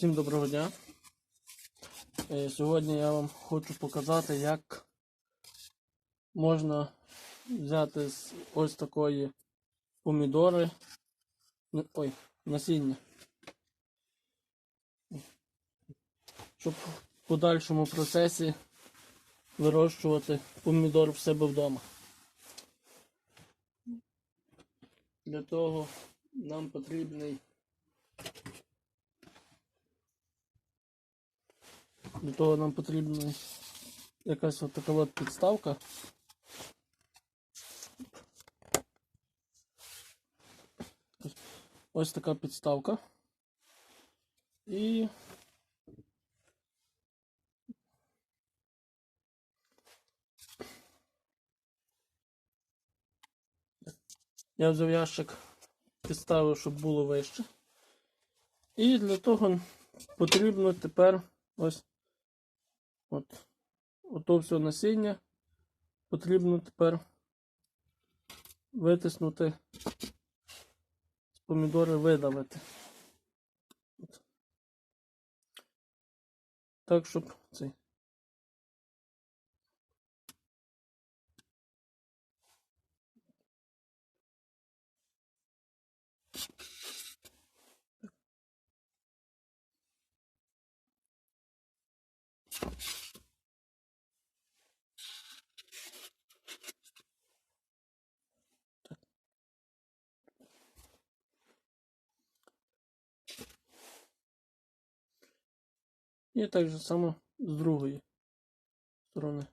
Всім доброго дня. Е, Сьогодні я вам хочу показати, як можна взяти з ось такої помідори. Ой, насіння. Щоб в подальшому процесі вирощувати помідор в себе вдома. Для того нам потрібний Для того нам потрібна якась от така от підставка. Ось така підставка. І я взяв ящик, підставив, щоб було вище. І для того потрібно тепер ось От. Ото все насіння потрібно тепер витиснути з помідори видавити. От. Так, щоб цей. І так же само з другої сторони.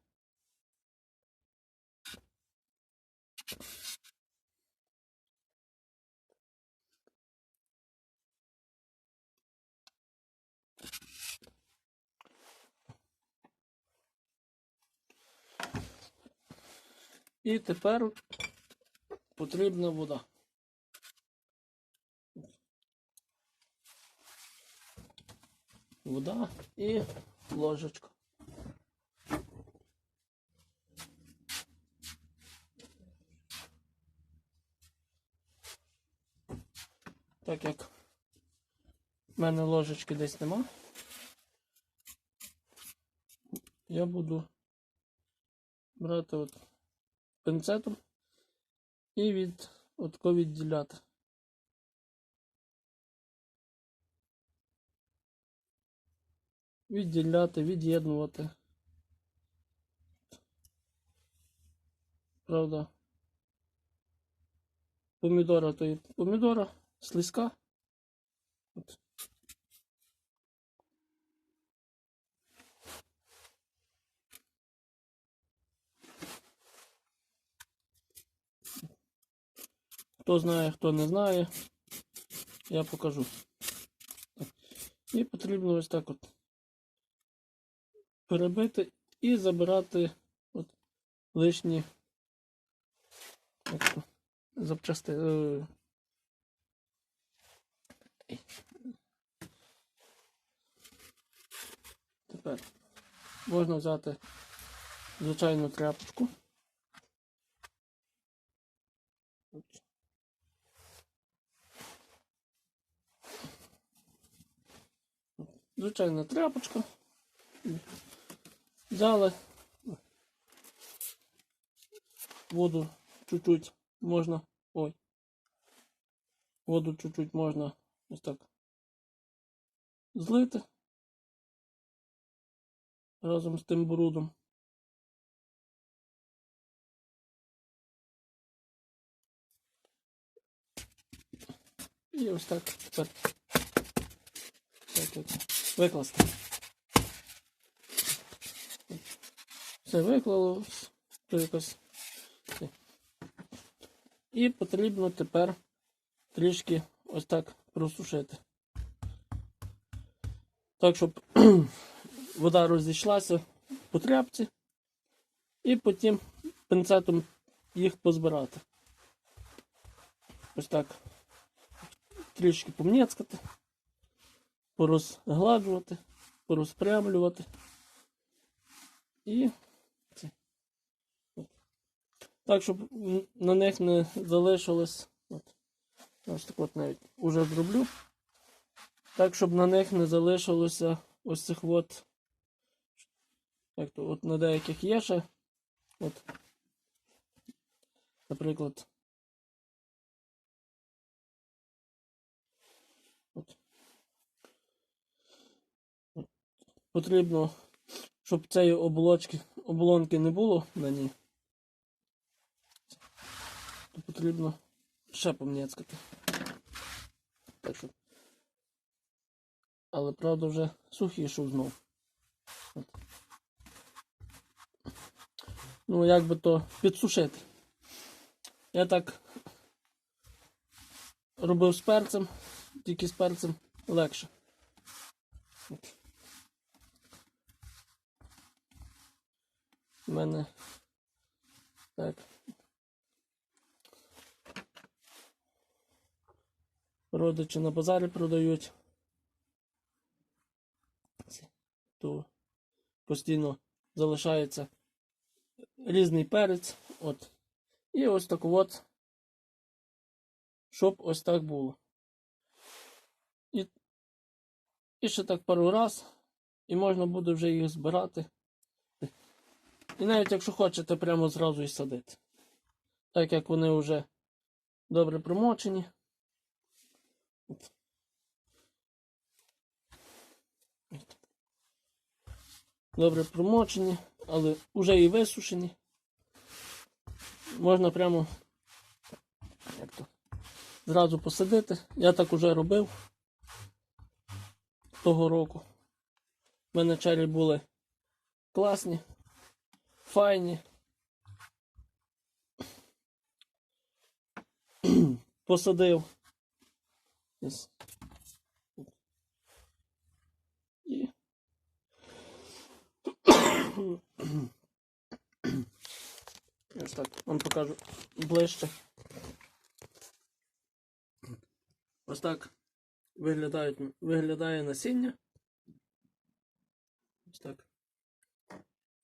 І тепер потрібна вода. Вода і ложечка. Так як в мене ложечки десь нема, я буду брати от пинцетом і від отко відділяти. Відділяти, від'єднувати. Правда. Помідора то і помідора, слизька. От. Хто знає, хто не знає, я покажу. І потрібно ось так от перебити і забирати от лишні то, запчасти. е. Тепер можна взяти звичайну тряпочку. От. Звичайна тряпочка. Взяли воду чуть-чуть можна. Ой. Воду чуть-чуть можна ось так злити разом з тим брудом. І ось так тепер так, так, викласти. Все виклалось. То якось. І потрібно тепер трішки ось так просушити. Так, щоб вода розійшлася по тряпці. І потім пинцетом їх позбирати. Ось так. Трішки помнєцкати, порозгладжувати, порозпрямлювати. І це. Так, щоб на них не залишилось. От. Ось так от навіть уже зроблю. Так, щоб на них не залишилося ось цих от. Як то, от на деяких є ще. От. Наприклад. От. Потрібно, щоб цієї оболочки, оболонки не було на ній. То потрібно ще що. Але правда вже сухий йшов знов. Ну, як би то підсушити. Я так робив з перцем, тільки з перцем легше. От. У мене так. Родичі на базарі продають. То постійно залишається різний перець. От. І ось так от, щоб ось так було. І, і ще так пару раз, і можна буде вже їх збирати. І навіть якщо хочете, прямо зразу і садити. Так як вони вже добре промочені. Добре промочені, але вже і висушені. Можна прямо як то, зразу посадити. Я так уже робив того року. У мене чері були класні, файні. Посадив. І Ось так вам покажу ближче. Ось так виглядають, виглядає насіння. Ось так.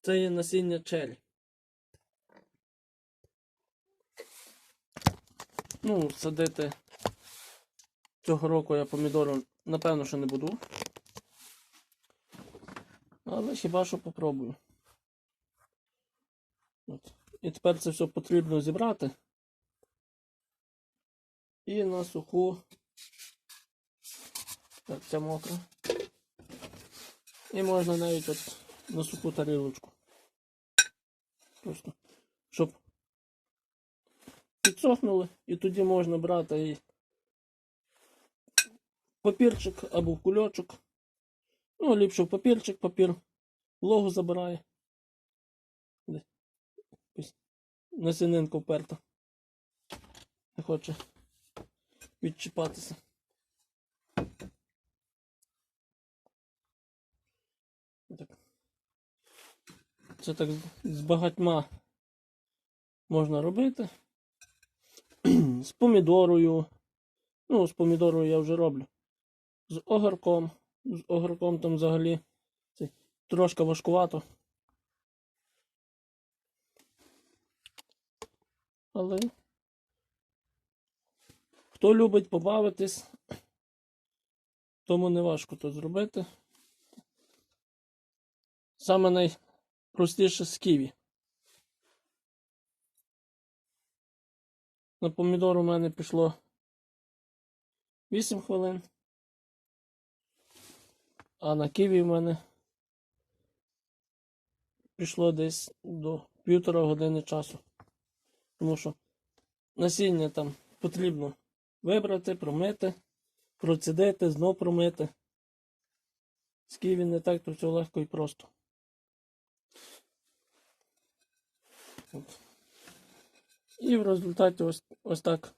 Це є насіння черрі. Ну, садити цього року я помідору, напевно, що не буду. Але хіба що попробую. От. І тепер це все потрібно зібрати. І на суху. Так, ця мокра. І можна навіть от на суху тарілочку. Просто, щоб підсохнули, і тоді можна брати і папірчик або кульочок. Ну, ліпше в папірчик, папір вологу забирає. Де? Ось Насінинка вперта. Не хоче відчіпатися. Так. Це так з- багатьма можна робити. з помідорою. Ну, з помідорою я вже роблю. З огірком. З огірком там взагалі це трошки важкувато. Але хто любить побавитись, тому не важко то зробити. Саме найпростіше з ківі. На помідор у мене пішло 8 хвилин. А на ківі в мене пішло десь до півтора години часу. Тому що насіння там потрібно вибрати, промити, процідити, знов промити. З ківі не так, то все легко і просто. От. І в результаті ось, ось так.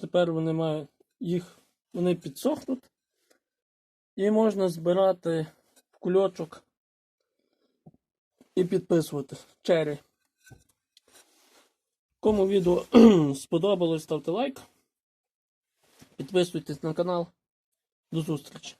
Тепер вони мають їх, вони підсохнуть. І можна збирати в кульочок і підписувати чері. Кому відео сподобалось, ставте лайк. Підписуйтесь на канал. До зустрічі!